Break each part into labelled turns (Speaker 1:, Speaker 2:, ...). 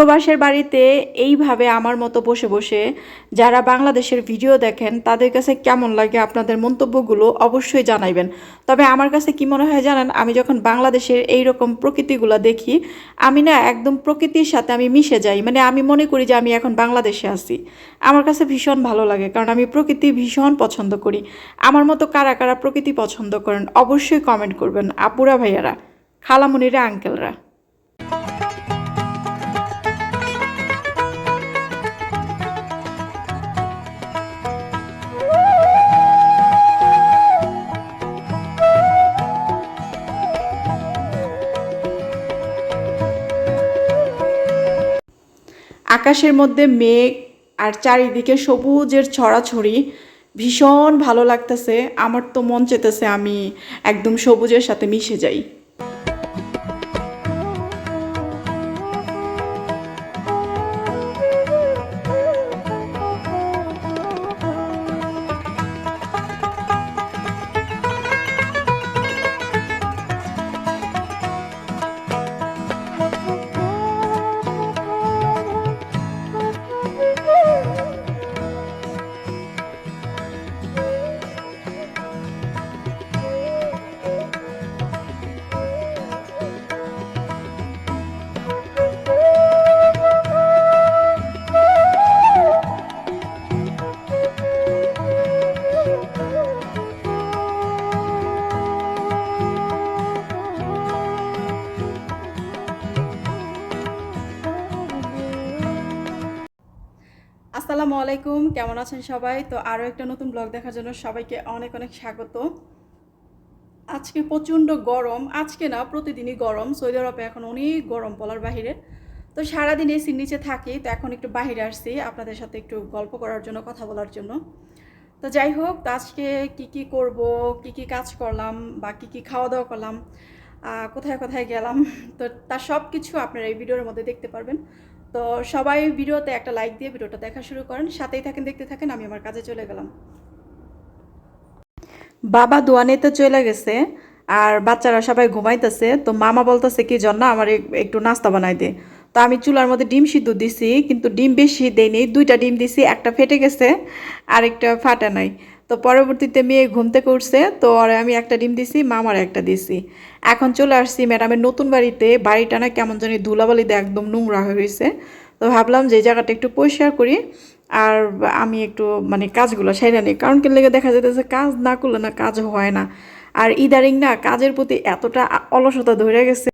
Speaker 1: প্রবাসের বাড়িতে এইভাবে আমার মতো বসে বসে যারা বাংলাদেশের ভিডিও দেখেন, তাদের কাছে কেমন লাগে আপনাদের মন্তব্যগুলো অবশ্যই জানাইবেন। তবে আমার কাছে কি মনে হয় জানেন, আমি যখন বাংলাদেশের এই রকম প্রকৃতিগুলো দেখি, আমি না একদম প্রকৃতির সাথে আমি মিশে যাই। মানে আমি মনে করি যে আমি এখন বাংলাদেশে আছি। আমার কাছে ভীষণ ভালো লাগে, কারণ আমি প্রকৃতি ভীষণ পছন্দ করি। আমার মতো কারা কারা প্রকৃতি পছন্দ করেন, অবশ্যই কমেন্ট করবেন। আপুরা ভাইয়ারা, খালামুনিরা আঙ্কেলরা আকাশের মধ্যে মেঘ আর চারিদিকে সবুজের ছড়াছড়ি, ভীষণ ভালো লাগতেছে। আমার তো মন চেতেছে আমি একদম সবুজের সাথে মিশে যাই। আসসালামু আলাইকুম, কেমন আছেন সবাই? তো আরও একটা নতুন ব্লগ দেখার জন্য সবাইকে অনেক অনেক স্বাগত। আজকে প্রচণ্ড গরম, আজকে না প্রতিদিনই গরম, সৌদি আরবে এখন অনেক গরম বলার বাহিরে। তো সারাদিন এসির নিচে থাকি, তো এখন একটু বাহিরে আসছি, আপনাদের সাথে একটু গল্প করার জন্য, কথা বলার জন্য। তো যাই হোক, তো আজকে কি কি করব, কি কি কাজ করলাম, বা কি কি খাওয়া দাওয়া করলাম কোথায় কোথায় গেলাম, তো তার সব কিছু আপনারা এই ভিডিওর মধ্যে দেখতে পারবেন। তো সবাই ভিডিওতে একটা লাইক দিয়ে ভিডিওটা দেখা শুরু করেন, সাথেই থাকেন, দেখতে থাকেন, আমি আমার কাজে চলে গেলাম। বাবা দোয়ানেতে চলে গেছে, আর বাচ্চারা সবাই ঘুমাইতেছে, তো মামা বলতেছে কি জন্য আমার একটু নাস্তা বানাই দে। তো আমি চুলার মধ্যে ডিম সিদ্ধ দিছি, কিন্তু ডিম বেশি দেইনি দুইটা ডিম দিছি, একটা ফেটে গেছে আর একটা ফাটা নাই। তো পরবর্তীতে মেয়ে ঘুম থেকে উঠছে, তো আর আমি একটা ডিম দিছি, মামার একটা দিছি। এখন চলে আসছি ম্যাডামের নতুন বাড়িতে, বাড়িটা না কেমন জানি ধুলাবালিতে একদম নোংরা হয়ে গেছে। তো ভাবলাম যে জায়গাটা একটু পরিষ্কার করি, আর আমি একটু মানে কাজগুলো সেরে নিই, কারণ কি লেগে দেখা যেতেছে কাজ না করলে না কাজ হয় না। আর ইদারিং না কাজের প্রতি এতটা অলসতা ধরে গেছে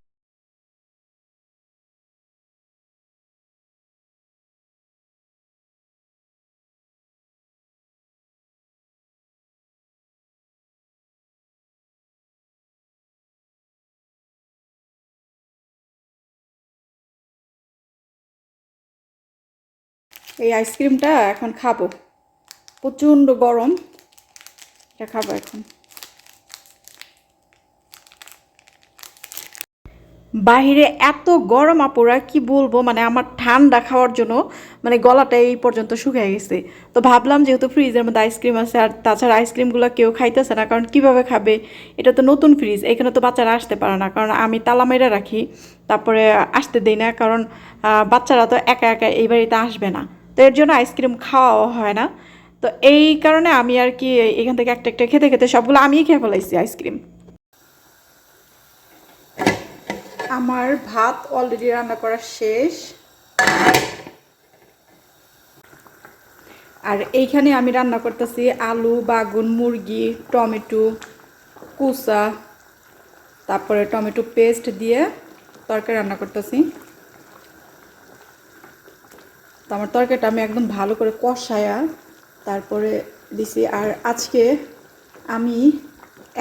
Speaker 1: এই আইসক্রিমটা এখন খাব। প্রচণ্ড গরম। এটা খাব এখন। বাহিরে এত গরম আপুরা, কি বলব? মানে আমার ঠান্ডা খাওয়ার জন্য মানে গলাটা এই পর্যন্ত শুকিয়ে গেছে। তো ভাবলাম যেহেতু ফ্রিজের মধ্যে আইসক্রিম আছে, আর তাছাড়া আইসক্রিমগুলো কেউ খাইতেছে না, কারণ কীভাবে খাবে? এটা তো নতুন ফ্রিজ, এখানে তো বাচ্চারা আসতে পারে না। কারণ আমি তালা মেরে রাখি, তারপরে আসতে দেই না, কারণ বাচ্চারা তো একা একা এই বাড়িতে আসবে না। তো এর জন্য আইসক্রিম খাওয়াও হয় না। তো এই কারণে আমি আর কি এখান থেকে একটা একটা খেতে খেতে সবগুলো আমিই খেয়ে ফেলাইছি আইসক্রিম। আমার ভাত অলরেডি রান্না করা শেষ। আর এইখানে আমি রান্না করতেছি আলু, বাগুন, মুরগি, টমেটো কুসা তারপরে টমেটো পেস্ট দিয়ে তরকারি রান্না করতেছি। তো আমার তরকারিটা আমি একদম ভালো করে কষায়া তারপরে দিছি। আর আজকে আমি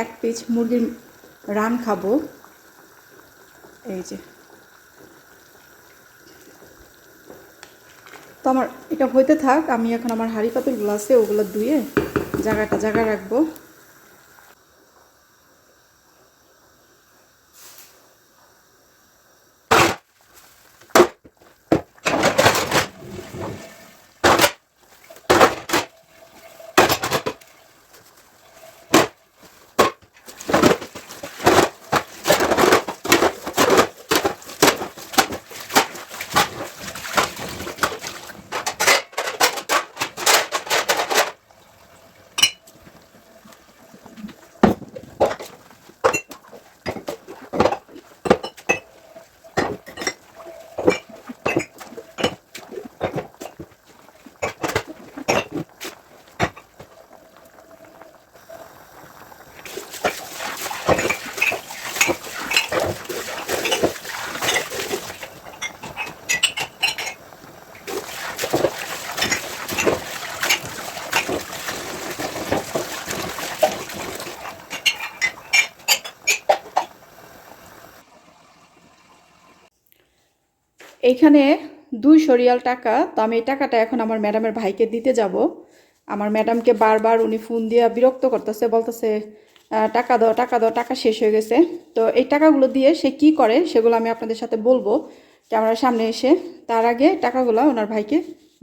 Speaker 1: এক পিস মুরগির রান খাব। এই যে। তো আমার এটা হইতে থাক, আমি এখন আমার হাঁড়ি পাতিলগুলো আছে, ওগুলো ধুয়ে জায়গাটা জায়গা রাখব। এইখানে দুই সরিয়াল টাকা, তো আমি এই টাকাটা এখন আমার ম্যাডামের ভাইকে দিতে যাব। আমার ম্যাডামকে বারবার উনি ফোন দিয়ে বিরক্ত করতেছে, বলতেছে টাকা দাও টাকা দাও, টাকা শেষ হয়ে গেছে। তো এই টাকাগুলো দিয়ে সে কি করে সেগুলো আমি আপনাদের সাথে বলব। ক্যামেরার সামনে এসে তার আগে টাকাগুলো ওনার ভাইকে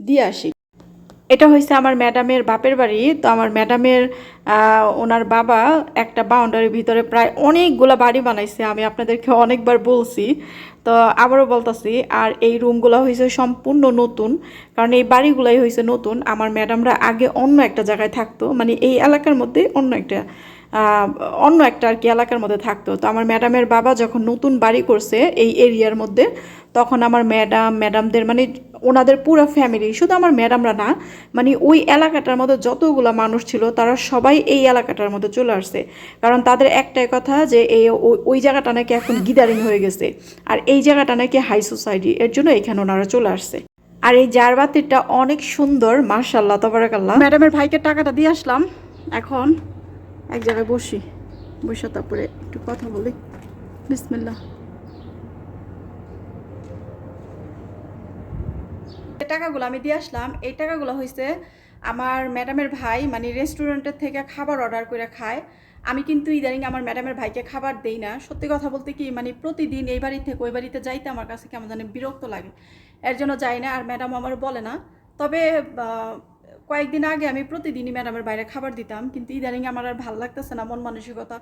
Speaker 1: দিয়ে আসি। এটা হয়েছে আমার ম্যাডামের বাপের বাড়ি। তো আমার ম্যাডামের ওনার বাবা একটা বাউন্ডারির ভিতরে প্রায় অনেকগুলো বাড়ি বানাইছে। আমি আপনাদেরকে অনেকবার বলছি। তো আবারও বলতেছি, আর এই রুমগুলো হয়েছে সম্পূর্ণ নতুন। কারণ এই বাড়িগুলাই হয়েছে নতুন। আমার ম্যাডামরা আগে অন্য একটা জায়গায় থাকতো। মানে এই এলাকার মধ্যে অন্য একটা অন্য একটা আর কি এলাকার মধ্যে থাকতো। তো আমার ম্যাডামের বাবা যখন নতুন বাড়ি করছে এই এরিয়ার মধ্যে, তখন আমার ম্যাডাম, ম্যাডামদের মানে ওনাদের পুরো ফ্যামিলি শুধু আমার ম্যাডামরা না মানে ওই এলাকাটার মধ্যে যতগুলো মানুষ ছিল, তারা সবাই এই এলাকাটার মধ্যে চলে আসছে। কারণ তাদের একটাই কথা যে এই ওই- জায়গাটা নাকি এখন গিদারিং হয়ে গেছে, আর এই জায়গাটা নাকি হাই সোসাইটি এর জন্য এখানে ওনারা চলে আসছে। আর এই জারবাতিটা অনেক সুন্দর মার্শাল্লাহ তবরাকাল্লাহ। ম্যাডামের ভাইকে টাকাটা দিয়ে আসলাম, এখন এক জায়গায় বসি, বসে তারপরে একটু কথা বলি। বিসমিল্লাহ। যে টাকাগুলো আমি দিয়ে আসলাম, এই টাকাগুলো হয়েছে আমার ম্যাডামের ভাই মানে রেস্টুরেন্টের থেকে খাবার অর্ডার করে খায়। আমি কিন্তু ইদানিং আমার ম্যাডামের ভাইকে খাবার দেই না। সত্যি কথা বলতে কি মানে প্রতিদিন এই বাড়ি থেকে ওই বাড়িতে যাইতে আমার কাছে কেমন জানি বিরক্ত লাগে। এর জন্য যাই না, আর ম্যাডাম আমার বলে না। তবে কয়েকদিন আগে আমি প্রতিদিনই ম্যাডামের বাইরে খাবার দিতাম, কিন্তু ইদানিং আমার আর ভালো লাগতেছে না, মন মানসিকতা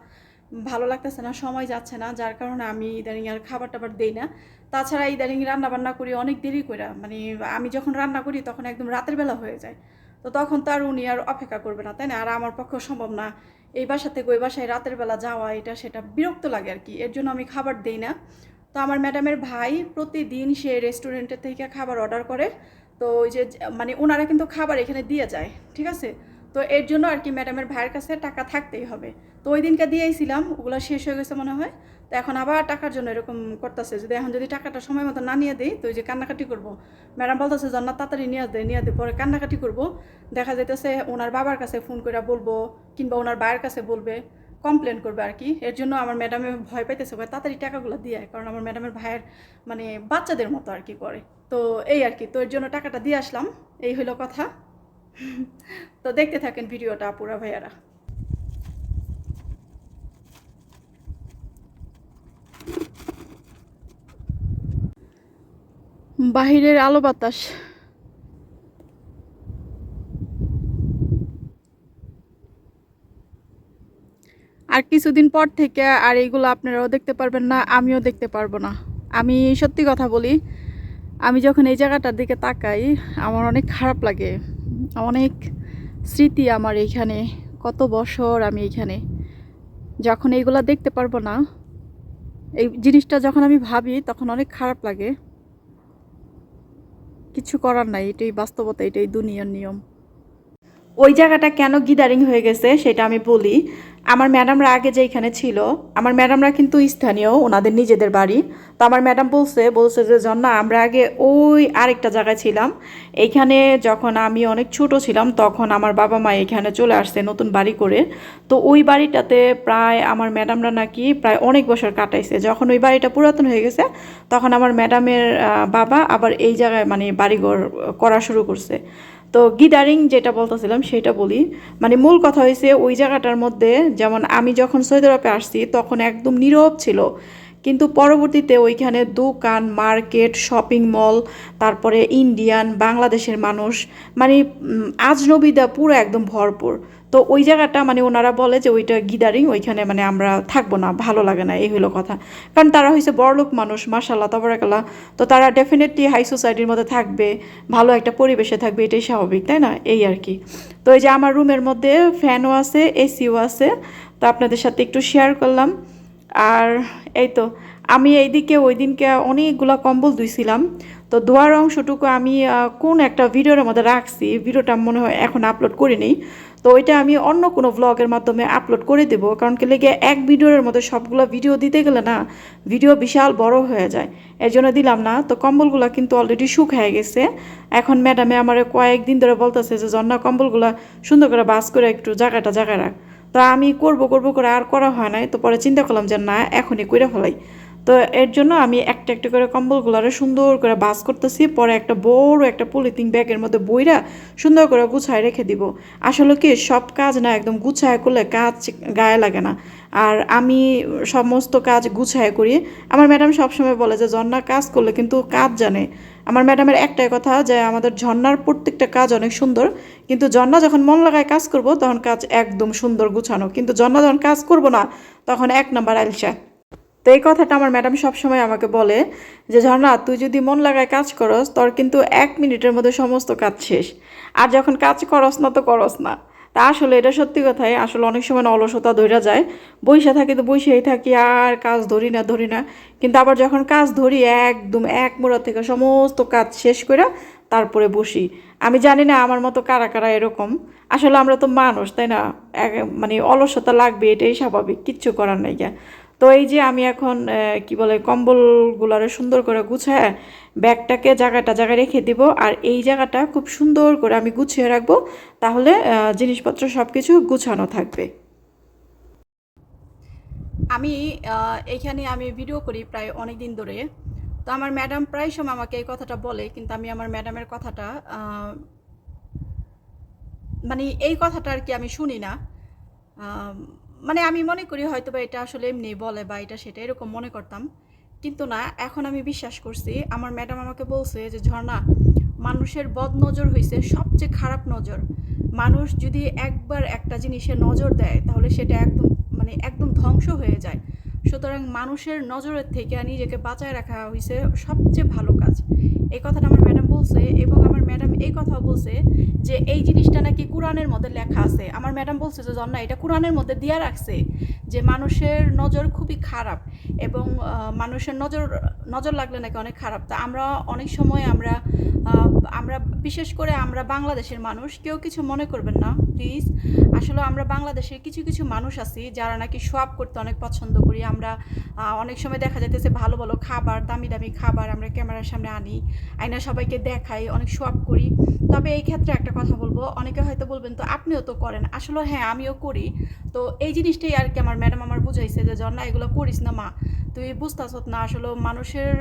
Speaker 1: ভালো লাগতেছে না, সময় যাচ্ছে না, যার কারণে আমি ইদানিং আর খাবার টাবার দেই না। তাছাড়া ইদানিং রান্না বান্না করি অনেক দেরি করে মানে আমি যখন রান্না করি তখন একদম রাতের বেলা হয়ে যায়। তো তখন তো আর উনি আর অপেক্ষা করবে না, তাই না? আর আমার পক্ষে সম্ভব না, এই বাসা থেকে ওই বাসায় রাতের বেলা যাওয়া, এটা সেটা বিরক্ত লাগে আর কি, এর জন্য আমি খাবার দেই না। তো আমার ম্যাডামের ভাই প্রতিদিন সে রেস্টুরেন্টের থেকে খাবার অর্ডার করে তো ওই যে মানে ওনারা কিন্তু খাবার এখানে দিয়ে যায়, ঠিক আছে? তো এর জন্য আর কি ম্যাডামের ভাইয়ের কাছে টাকা থাকতেই হবে। তো ওই দিনকে দিয়েছিলাম, ওগুলো শেষ হয়ে গেছে মনে হয়। তো এখন আবার টাকার জন্য এরকম করতেছে। যদি এখন যদি টাকাটা সময় মতো না নিয়ে দিই, তো ওই যে কান্নাকাটি করব। ম্যাডাম বলতেছে জন্নাত তাড়াতাড়ি নিয়ে দেয় নিয়ে দিয়ে পরে কান্নাকাটি করব। দেখা যাইতেছে ওনার বাবার কাছে ফোন করে বলব, কিংবা ওনার ভাইয়ের কাছে বলবে। কমপ্লেন করবে আর কি। এর জন্য আমার ম্যাডামে ভয় পাইতেছে, ভয়, তাড়াতাড়ি টাকাগুলো দিয়ে। কারণ আমার ম্যাডামের ভাইয়ের মানে বাচ্চাদের মতো আর কি করে। তো এই আর কি, তো এর জন্য টাকাটা দিয়ে আসলাম, এই হলো কথা। তো দেখতে থাকেন ভিডিওটা, আপুরা ভাইয়ারা। বাহিরের আলো বাতাস। আর কিছুদিন পর থেকে আর এইগুলো আপনারাও দেখতে পারবেন না, আমিও দেখতে পারব না। আমি সত্যি কথা বলি, আমি যখন এই জায়গাটার দিকে তাকাই, আমার অনেক খারাপ লাগে। অনেক স্মৃতি আমার এইখানে কত বছর আমি এইখানে যখন এইগুলা দেখতে পারব না, এই জিনিসটা যখন আমি ভাবি, তখন অনেক খারাপ লাগে। কিছু করার নাই, এটাই বাস্তবতা, এটাই দুনিয়ার নিয়ম। ওই জায়গাটা কেন গিদারিং হয়ে গেছে, সেটা আমি বলি। আমার ম্যাডামরা আগে যেখানে ছিল, আমার ম্যাডামরা কিন্তু স্থানীয়, ওনাদের নিজেদের বাড়ি। তো আমার ম্যাডাম বলছে বলছে যে, জন্না, আমরা আগে ওই আরেকটা জায়গায় ছিলাম। এইখানে যখন আমি অনেক ছোট ছিলাম, তখন আমার বাবা মা এখানে চলে আসছে নতুন বাড়ি করে। তো ওই বাড়িটাতে প্রায় আমার ম্যাডামরা নাকি প্রায় অনেক বছর কাটাইছে। যখন ওই বাড়িটা পুরাতন হয়ে গেছে, তখন আমার ম্যাডামের বাবা আবার এই জায়গায় মানে বাড়িঘর করা শুরু করছে। তো গিদারিং যেটা বলতেছিলাম, সেটা বলি। মানে মূল কথা হয়েছে ওই জায়গাটার মধ্যে যেমন আমি যখন সৌদি আরবে আসছি, তখন একদম নীরব ছিল। কিন্তু পরবর্তীতে ওইখানে দোকান, মার্কেট, শপিং মল, তারপরে ইন্ডিয়ান, বাংলাদেশের মানুষ মানে আজনবীদা পুরো একদম ভরপুর। তো ওই জায়গাটা মানে ওনারা বলে যে ওইটা গিদারিং, ওইখানে মানে আমরা থাকব না, ভালো লাগে না, এই হলো কথা। কারণ তারা হয়েছে বড়লোক মানুষ মাসাল্লাহ তবরাকাল্লাহ। তো তারা ডেফিনেটলি হাই সোসাইটির মধ্যে থাকবে, ভালো একটা পরিবেশে থাকবে, এটাই স্বাভাবিক, তাই না? এই আর কি। তো এই যে আমার রুমের মধ্যে ফ্যানও আছে এসিও আছে, তো আপনাদের সাথে একটু শেয়ার করলাম। আর এই তো, আমি এইদিকে ওই দিনকে অনেকগুলো কম্বল ধুইছিলাম। তো ধোয়ার অংশটুকু আমি কোন একটা ভিডিওর মধ্যে রাখছি ভিডিওটা মনে হয় এখন আপলোড করিনি তো ওইটা আমি অন্য কোনো ভ্লগের মাধ্যমে আপলোড করে দেবো, কারণ কি লেগে এক ভিডিওর মধ্যে সবগুলো ভিডিও দিতে গেলে না ভিডিও বিশাল বড় হয়ে যায়। এর জন্য দিলাম না, তো কম্বলগুলো কিন্তু অলরেডি শুকায় গেছে। এখন ম্যাডামে আমার কয়েকদিন ধরে বলতেছে যে, জন্না, কম্বলগুলো সুন্দর করে বাস করে একটু জায়গাটা জায়গায় রাখ। তো আমি করব করব করে আর করা হয় নাই, তো পরে চিন্তা করলাম যে, না, এখনই করে ফেলাই। তো এর জন্য আমি একটা একটা করে কম্বলগুলারে সুন্দর করে বাস করতেছি, পরে একটা বড় একটা পলিথিন ব্যাগের মধ্যে বইরা সুন্দর করে গুছায় রেখে দিব। আসলে কি, সব কাজ না একদম গুছায় করলে কাজ গায়ে লাগে না। আর আমি সমস্ত কাজ গুছায় করি। আমার ম্যাডাম সবসময় বলে যে ঝর্ণা কাজ করলে কিন্তু কাজ জানে। আমার ম্যাডামের একটাই কথা যে, আমাদের ঝর্ণার প্রত্যেকটা কাজ অনেক সুন্দর। কিন্তু ঝর্ণা যখন মন লাগায় কাজ করব, তখন কাজ একদম সুন্দর গুছানো। কিন্তু ঝর্ণা যখন কাজ করব না, তখন এক নাম্বার আলসা। তো এই কথাটা আমার ম্যাডাম সবসময় আমাকে বলে যে, ঝর্ণা, তুই যদি মন লাগায় কাজ করস, তোর কিন্তু এক মিনিটের মধ্যে সমস্ত কাজ শেষ। আর যখন কাজ করস না, তো করস না। তা আসলে এটা সত্যি কথাই। আসলে অনেক সময় অলসতা ধরে যায়। বইসা থাকি তো বইসেই থাকি, আর কাজ ধরি না ধরি না। কিন্তু আবার যখন কাজ ধরি, একদম এক মোড়া থেকে সমস্ত কাজ শেষ করে তারপরে বসি। আমি জানি না আমার মতো কারা কারা এরকম। আসলে আমরা তো মানুষ, তাই না? মানে অলসতা লাগবে, এটাই স্বাভাবিক। কিচ্ছু করার নাই তো এই যে আমি এখন কি বলে, কম্বলগুলারে সুন্দর করে গুছায় ব্যাগটাকে জায়গাটা জায়গায় রেখে দিব আর এই জায়গাটা খুব সুন্দর করে আমি গুছিয়ে রাখব, তাহলে জিনিসপত্র সব কিছু গুছানো থাকবে। আমি এইখানে আমি ভিডিও করি প্রায় অনেক দিন ধরে। তো আমার ম্যাডাম প্রায় সময় আমাকে এই কথাটা বলে, কিন্তু আমি আমার ম্যাডামের কথাটা মানে এই কথাটা আর কি আমি শুনি না। মানে আমি মনে করি হয়তো বা এটা আসলে এমনি বলে বা এটা সেটা এরকম মনে করতাম। কিন্তু না, এখন আমি বিশ্বাস করছি, আমার ম্যাডাম আমাকে বলছে যে, ঝর্ণা, মানুষের বদ নজর হয়েছে সবচেয়ে খারাপ নজর। মানুষ যদি একবার একটা জিনিসে নজর দেয়, তাহলে সেটা একদম মানে একদম ধ্বংস হয়ে যায়। সুতরাং মানুষের নজরের থেকে নিজেকে বাঁচায় রাখা হয়েছে সবচেয়ে ভালো কাজ। এই কথাটা আমার ম্যাডাম বলছে এবং আমার ম্যাডাম এই কথা বলছে যে এই জিনিসটা নাকি কোরআনের মধ্যে লেখা আছে। আমার ম্যাডাম বলছে যে জন্না এটা কোরআনের মধ্যে দিয়া রাখছে যে মানুষের নজর খুবই খারাপ এবং মানুষের নজর নজর লাগলে নাকি অনেক খারাপ। তা আমরা অনেক সময় আমরা আমরা বিশেষ করে আমরা বাংলাদেশের মানুষ কেউ কিছু মনে করবেন না। প্লিজ আসলে আমরা বাংলাদেশের কিছু কিছু মানুষ আছি যারা নাকি সোয়াব করতে অনেক পছন্দ করি। আমরা অনেক সময় দেখা যাইতেছে ভালো ভালো খাবার, দামি দামি খাবার আমরা ক্যামেরার সামনে আনি, আইনা সবাইকে দেখাই, অনেক সোয়াব করি। তবে এই ক্ষেত্রে একটা কথা বলব, অনেকে হয়তো বলবেন, তো আপনিও তো করেন। আসলে হ্যাঁ আমিও করি। তো এই জিনিসটাই আর কি আমার ম্যাডাম আমার বুঝাইছে যে জন্না এগুলো করিস না, মা। তুই বুঝতেছ না, আসলে মানুষের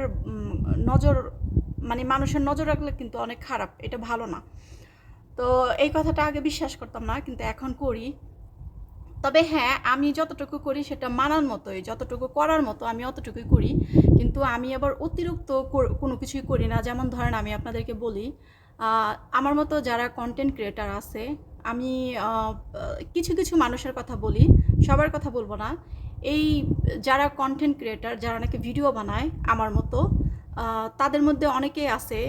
Speaker 1: নজর মানে মানুষের নজর রাখলে কিন্তু অনেক খারাপ, এটা ভালো না। তো এই কথাটা আগে বিশ্বাস করতাম না, কিন্তু এখন করি। তবে হ্যাঁ আমি যতটুকু করি সেটা মানার মতোই, যতটুকু করার মতো আমি অতটুকুই করি। কিন্তু আমি আবার অতিরিক্ত কোনো কিছুই করি না। যেমন ধরেন আমি আপনাদেরকে বলি আমার মতো যারা কন্টেন্ট ক্রিয়েটার আছে, আমি কিছু কিছু মানুষের কথা বলি, সবার কথা বলব না। এই যারা কন্টেন্ট ক্রিয়েটার যারা নাকি ভিডিও বানায় আমার মতো তাদের মধ্যে অনেকেই আছে,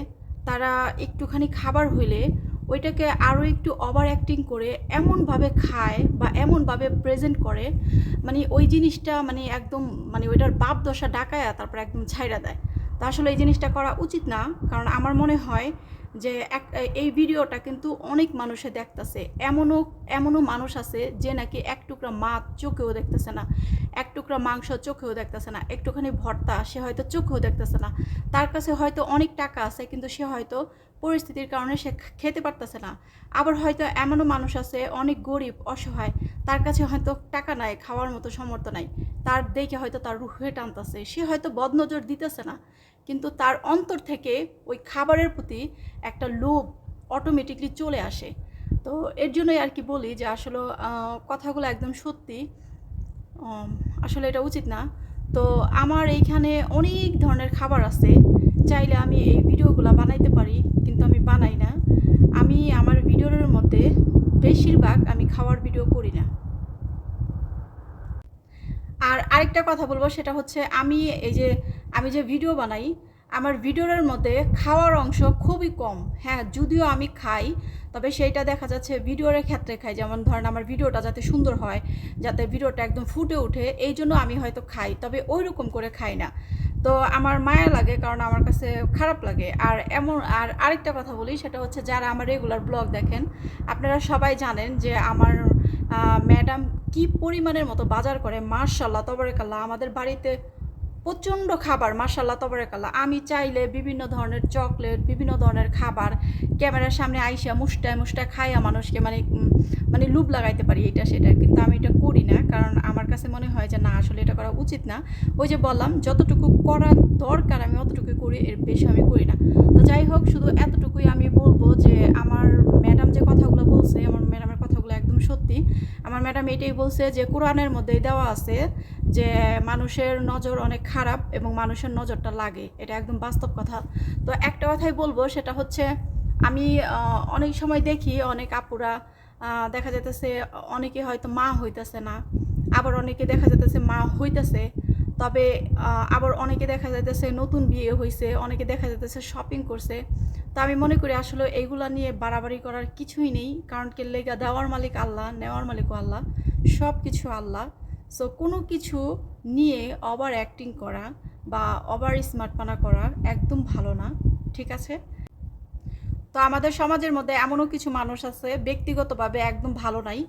Speaker 1: তারা একটুখানি খাবার হইলে ওইটাকে আরও একটু ওভার অ্যাক্টিং করে, এমনভাবে খায় বা এমনভাবে প্রেজেন্ট করে মানে ওই জিনিসটা মানে একদম মানে ওইটার বাপ দশা ডাকায়া তারপর একদম ছাইড়া দেয়। তা আসলে এই জিনিসটা করা উচিত না, কারণ আমার মনে হয় যে এক, এই ভিডিওটা কিন্তু অনেক মানুষে দেখতেছে। এমনও এমনও মানুষ আছে যে নাকি এক টুকরা মাছ চোখেও দেখতেছে না, এক টুকরা মাংস চোখেও দেখতেছে না, একটুখানি ভর্তা সে হয়তো চোখেও দেখতেছে না। তার কাছে হয়তো অনেক টাকা আছে, কিন্তু সে হয়তো পরিস্থিতির কারণে সে খেতে পারতেছে না। আবার হয়তো এমনও মানুষ আছে, অনেক গরিব, অসহায়, তার কাছে হয়তো টাকা নাই, খাওয়ার মতো সামর্থ্য নাই। তার দেখে হয়তো তার রুহে টানতেছে, সে হয়তো বদনজর দিতেছে না। কিন্তু তার অন্তর থেকে ওই খাবারের প্রতি একটা লোভ অটোমেটিকলি চলে আসে। তো এর জন্যই আর কি বলি যে আসলে কথাগুলো একদম সত্যি। আসলে এটা উচিত না। তো আমার এইখানে অনেক ধরনের খাবার আছে। চাইলে আমি এই ভিডিওগুলো বানাইতে পারি, কিন্তু আমি বানাই না। আমি আমার ভিডিওর মধ্যে বেশিরভাগ আমি খাওয়ার ভিডিও করি না। আর আরেকটা কথা বলব, সেটা হচ্ছে আমি এই যে, আমি যে ভিডিও বানাই, আমার ভিডিওর মধ্যে খাওয়ার অংশ খুবই কম। হ্যাঁ যদিও আমি খাই, তবে সেইটা দেখা যাচ্ছে ভিডিওর ক্ষেত্রে খাই। যেমন ধরেন আমার ভিডিওটা যাতে সুন্দর হয়, যাতে ভিডিওটা একদম ফুটে ওঠে, এই জন্য আমি হয়তো খাই, তবে ওই রকম করে খাই না। তো আমার মায়া লাগে, কারণ আমার কাছে খারাপ লাগে। আর এমন, আর আরেকটা কথা বলি, সেটা হচ্ছে যারা আমার রেগুলার ব্লগ দেখেন, আপনারা সবাই জানেন যে আমার ম্যাডাম কি পরিমাণের মতো বাজার করে? মার্শাল্লাহ তবরেকাল্লাহ, আমাদের বাড়িতে প্রচণ্ড খাবার মাসাল্লাহ তবরেকাল্লা আমি চাইলে বিভিন্ন ধরনের চকলেট বিভিন্ন ধরনের খাবার ক্যামেরার সামনে আইসা মুষ্টায় মুষ্টায় খাইয়া মানুষকে মানে মানে লুপ লাগাইতে পারি এটা সেটা, কিন্তু আমি এটা করি না। কারণ আমার কাছে মনে হয় যে, না, আসলে এটা করা উচিত না। ওই যে বললাম, যতটুকু করা দরকার আমি অতটুকুই করি, এর বেশি আমি করি না। তো যাই হোক, শুধু এতটুকুই আমি বলব যে, আমার ম্যাডাম যে কথাগুলো বলছে, আমার ম্যাডামের একদম সত্যি। আমার ম্যাডাম এটাই বলছে যে, কোরআনের মধ্যেই দেওয়া আছে যে, মানুষের নজর অনেক খারাপ এবং মানুষের নজরটা লাগে। এটা একদম বাস্তব কথা। তো একটা কথাই বলব, সেটা হচ্ছে আমি অনেক সময় দেখি অনেক আপুরা দেখা যেতেছে অনেকে হয়তো মা হইতেছে না, আবার অনেকে দেখা যেতেছে মা হইতেছে। তবে আবার অনেকে দেখা যাইতেছে নতুন বিয়ে হয়েছে অনেকে দেখা যাইতেছে শপিং করছে। তো আমি মনে করি আসলে এইগুলা নিয়ে বাড়াবাড়ি করার কিছুই নেই, কারণ কি লেগা দেওয়ার মালিক আল্লাহ, নেওয়ার মালিকও আল্লাহ সব কিছু আল্লাহ। সো কোনো কিছু নিয়ে ওভার অ্যাক্টিং করা বা ওভার স্মার্টপানা করা একদম ভালো না, ঠিক আছে? তো আমাদের সমাজের মধ্যে এমনও কিছু মানুষ আছে, ব্যক্তিগতভাবে একদম ভালো নাই,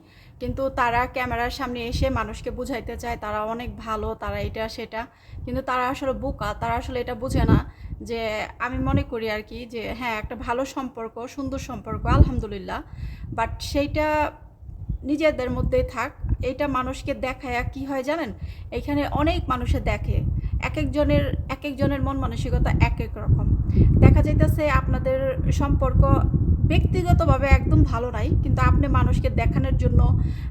Speaker 1: কিন্তু তারা ক্যামেরার সামনে এসে মানুষকে বুঝাইতে চায়, তারা অনেক ভালো, তারা এটা, সেটা, কিন্তু তারা আসলে বোকা, তারা আসলে এটা বুঝে না যে আমি মনে করি আর কি যে হ্যাঁ একটা ভালো সম্পর্ক, সুন্দর সম্পর্ক, আলহামদুলিল্লাহ বাট সেইটা নিজেদের মধ্যেই থাক এইটা মানুষকে দেখায় কি হয় জানেন? এখানে অনেক মানুষে দেখে এক একজনের এক একজনের মন মানসিকতা এক এক রকম। দেখা যাইতেছে আপনাদের সম্পর্ক ব্যক্তিগতভাবে একদম ভালো নাই, কিন্তু আপনি মানুষকে দেখানোর জন্য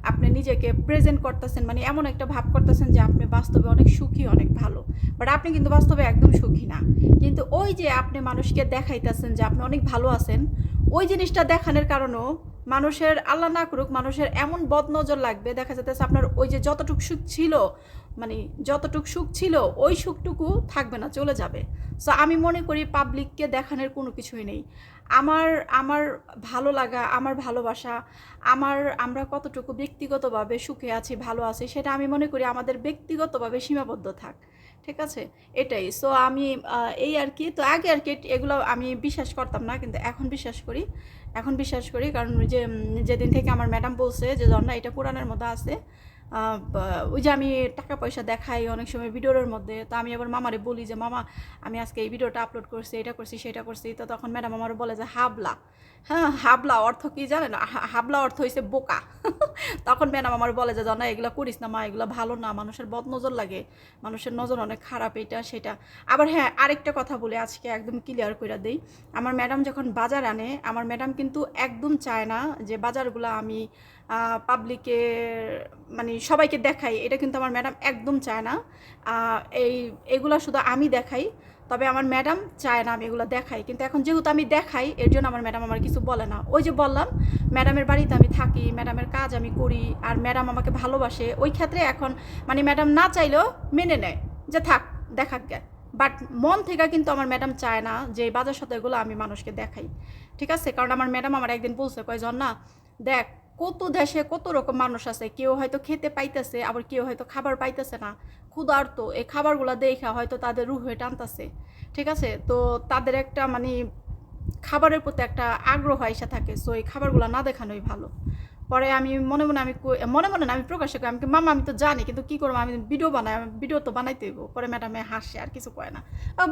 Speaker 1: আপনি নিজেকে প্রেজেন্ট করতেছেন মানে এমন একটা ভাব করতেছেন যে আপনি বাস্তবে অনেক সুখী, অনেক ভালো। বাট আপনি কিন্তু বাস্তবে একদম সুখী না। কিন্তু ওই যে আপনি মানুষকে দেখাইতেছেন যে আপনি অনেক ভালো আছেন ওই জিনিসটা দেখানোর কারণেও মানুষের, আল্লাহ না করুক, মানুষের এমন বদনজর লাগবে, দেখা যেতেছে আপনার ওই যে যতটুক সুখ ছিল মানে যতটুক সুখ ছিল, ওই সুখটুকু থাকবে না, চলে যাবে। সো আমি মনে করি পাবলিককে দেখানোর কোনো কিছুই নেই। আমার আমার ভালো লাগা, আমার ভালোবাসা, আমার, আমরা কতটুকু ব্যক্তিগতভাবে সুখে আছি, ভালো আছি, সেটা আমি মনে করি আমাদের ব্যক্তিগতভাবে সীমাবদ্ধ থাক। ঠিক আছে? এটাই। সো আমি এই আর কি। তো আগে আর কি এগুলো আমি বিশ্বাস করতাম না, কিন্তু এখন বিশ্বাস করি। এখন বিশ্বাস করি, কারণ যে যেদিন থেকে আমার ম্যাডাম বলছে যে, জন্না, এটা কোরআনের মধ্যে আছে। ওই যে আমি টাকা পয়সা দেখাই অনেক সময় ভিডিওর মধ্যে, তো আমি আবার মামারে বলি যে, মামা, আমি আজকে এই ভিডিওটা আপলোড করছি, এটা করছি, সেটা করছি। তো তখন ম্যাডাম আমার বলে যে, হাবলা। হ্যাঁ হাবলা অর্থ কি জানেন? হাবলা অর্থ হয়েছে বোকা। তখন ম্যাডাম আমার বলে যে, জানা, এগুলো করিস না মা, এগুলো ভালো না, মানুষের বদ নজর লাগে, মানুষের নজর অনেক খারাপ, এটা, সেটা। আবার হ্যাঁ আরেকটা কথা বলে, আজকে একদম ক্লিয়ার করে দেই। আমার ম্যাডাম যখন বাজার আনে, আমার ম্যাডাম কিন্তু একদম চায় না যে, বাজারগুলো আমি পাবলিকে মানে সবাইকে দেখাই, এটা কিন্তু আমার ম্যাডাম একদম চায় না। এই, এগুলো শুধু আমি দেখাই, তবে আমার ম্যাডাম চায় না আমি এগুলো দেখাই। কিন্তু এখন যেহেতু আমি দেখাই, এর জন্য আমার ম্যাডাম আমার কিছু বলে না। ওই যে বললাম ম্যাডামের বাড়িতে আমি থাকি ম্যাডামের কাজ আমি করি, আর ম্যাডাম আমাকে ভালোবাসে, ওই ক্ষেত্রে এখন মানে ম্যাডাম না চাইলেও মেনে নেয় যে থাক, দেখাক গে। বাট মন থেকে কিন্তু আমার ম্যাডাম চায় না যে বাজার সদাইগুলো আমি মানুষকে দেখাই। ঠিক আছে? কারণ আমার ম্যাডাম আমার একদিন বলছে কয়জন না দেখ কত দেশে কত রকম মানুষ আছে, কেউ হয়তো খেতে পাইতেছে, আবার কেউ হয়তো খাবার পাইতেছে না। ক্ষুধার্ত, এই খাবারগুলো দেখা হয়তো তাদের রু হয়ে টানতেছে। ঠিক আছে? তো তাদের একটা মানে খাবারের প্রতি একটা আগ্রহ এসে থাকে সো এই খাবারগুলো না দেখানোই ভালো। পরে আমি মনে মনে আমি মনে মনে না, আমি প্রকাশ করি, আমি মামা, আমি তো জানি, কিন্তু কি করব? আমি ভিডিও বানাই ভিডিও তো বানাইতে হইব। পরে ম্যাডামে হাসে, আর কিছু কয় না।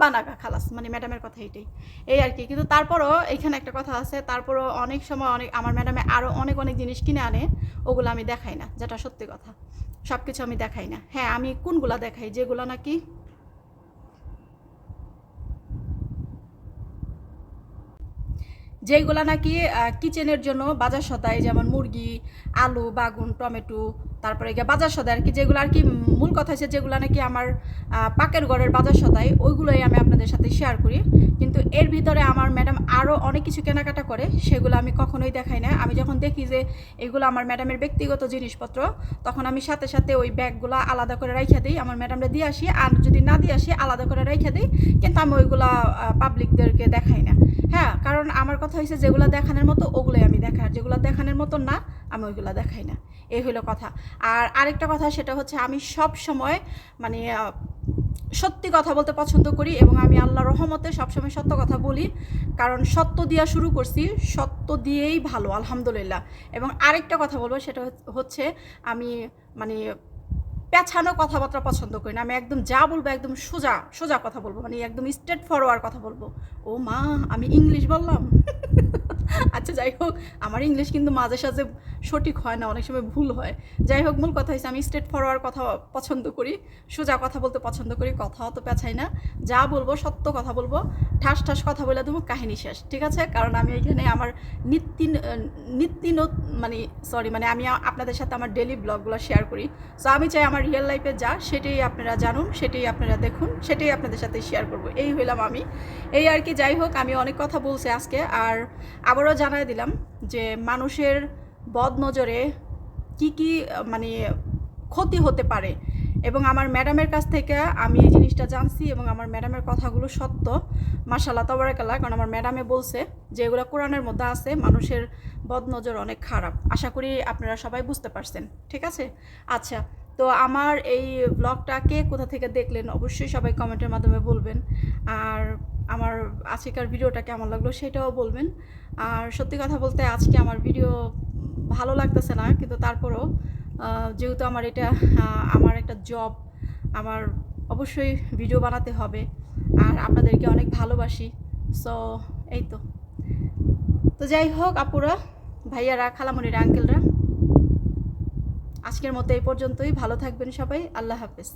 Speaker 1: বানাকা খালাস। মানে ম্যাডামের কথা এটাই। এই আর কি, কিন্তু তারপরও এখানে একটা কথা আছে, তারপরও অনেক সময় অনেক, আমার ম্যাডামে আরও অনেক অনেক জিনিস কিনে আনে, ওগুলো আমি দেখাই না, যেটা সত্যি কথা। সব কিছু আমি দেখাই না। হ্যাঁ আমি কোনগুলা দেখাই? যেগুলো নাকি যেগুলা নাকি কিচেনের জন্য বাজার সদায় যেমন মুরগি আলু বাগুন টমেটো তারপরে গিয়ে বাজার সদায় আর কি, যেগুলো আর কি মূল কথা হচ্ছে যেগুলো নাকি আমার পাকের ঘরের বাজার সদায় ওইগুলোই আমি আপনাদের সাথে শেয়ার করি। কিন্তু এর ভিতরে আমার ম্যাডাম আরও অনেক কিছু কেনাকাটা করে, সেগুলো আমি কখনোই দেখাই না আমি যখন দেখি যে এগুলো আমার ম্যাডামের ব্যক্তিগত জিনিসপত্র, তখন আমি সাথে সাথে ওই ব্যাগগুলো আলাদা করে রাইখা দিই, আমার ম্যাডামরা দিয়ে আসি। আর যদি না দিয়ে আসি, আলাদা করে রাইখা দিই, কিন্তু আমি ওইগুলা পাবলিকদেরকে দেখাই না। হ্যাঁ কারণ আমার কথা হয়েছে যেগুলো দেখানোর মতো, ওগুলোই আমি দেখাই। আর যেগুলো দেখানোর মতো না আমি ওইগুলো দেখাই না। এই হলো কথা। আর আরেকটা কথা সেটা হচ্ছে আমি সব সময় মানে সত্যি কথা বলতে পছন্দ করি এবং আমি আল্লাহ রহমতে সবসময় সত্য কথা বলি। কারণ সত্য দিয়া শুরু করছি, সত্য দিয়েই ভালো, আলহামদুলিল্লাহ। এবং আরেকটা কথা বলব সেটা হচ্ছে আমি মানে
Speaker 2: পেছানো কথাবার্তা পছন্দ করি না। আমি একদম যা বলব একদম সোজা সোজা কথা বলব। মানে একদম স্ট্রেট ফরওয়ার্ড কথা বলব। ও মা, আমি ইংলিশ বললাম। আমার ইংলিশ কিন্তু মাঝে সাঝে সঠিক হয় না, অনেক সময় ভুল হয়। যাই হোক, মূল কথা হচ্ছে আমি স্ট্রেট ফরওয়ার্ড কথা পছন্দ করি, সোজা কথা বলতে পছন্দ করি, কথা অত পেছাই না। যা বলব, সত্য কথা বলব, ঠাস ঠাস কথা বলে দেবো, কাহিনী শেষ, ঠিক আছে? কারণ আমি এখানে আমার নিত্য নিত্য মানে সরি মানে আমি আপনাদের সাথে আমার ডেলি ব্লগগুলো শেয়ার করি। সো আমি চাই আমার রিয়েল লাইফে যা, সেটাই আপনারা জানুন, সেটাই আপনারা দেখুন, সেটাই আপনাদের সাথে শেয়ার করব। এই হইলাম আমি। এই আর কি, যাই হোক, আমি অনেক কথা বলছি আজকে, আর আবারও জানাই দিলাম যে মানুষের বদ নজরে কি কি মানে ক্ষতি হতে পারে। এবং আমার ম্যাডামের কাছ থেকে আমি এই জিনিসটা জানছি এবং আমার ম্যাডামের কথাগুলো সত্য। মাসাল্লাহ তবরাকাল্লাহ, কারণ আমার ম্যাডামে বলছে যে এগুলো কোরআনের মধ্যে আছে, মানুষের বদনজর অনেক খারাপ। আশা করি আপনারা সবাই বুঝতে পারছেন, ঠিক আছে? আচ্ছা তো আমার এই ব্লগটাকে কোথা থেকে দেখলেন? অবশ্যই সবাই কমেন্টের মাধ্যমে বলবেন। আর আমার আজকের ভিডিওটা কেমন লাগল সেটাও বলবেন। আর সত্যি কথা বলতে আজকে আমার ভিডিও ভালো লাগতেছে না, কিন্তু তারপরও যেহেতু আমার এটা আমার একটা জব আমার অবশ্যই ভিডিও বানাতে হবে, আর আপনাদেরকে অনেক ভালোবাসি। সো এই তো। তো যাই হোক আপুরা, ভাইয়ারা খালামণিরা আঙ্কেলরা আজকের মতো এই পর্যন্তই। ভালো থাকবেন সবাই। আল্লাহ হাফেজ।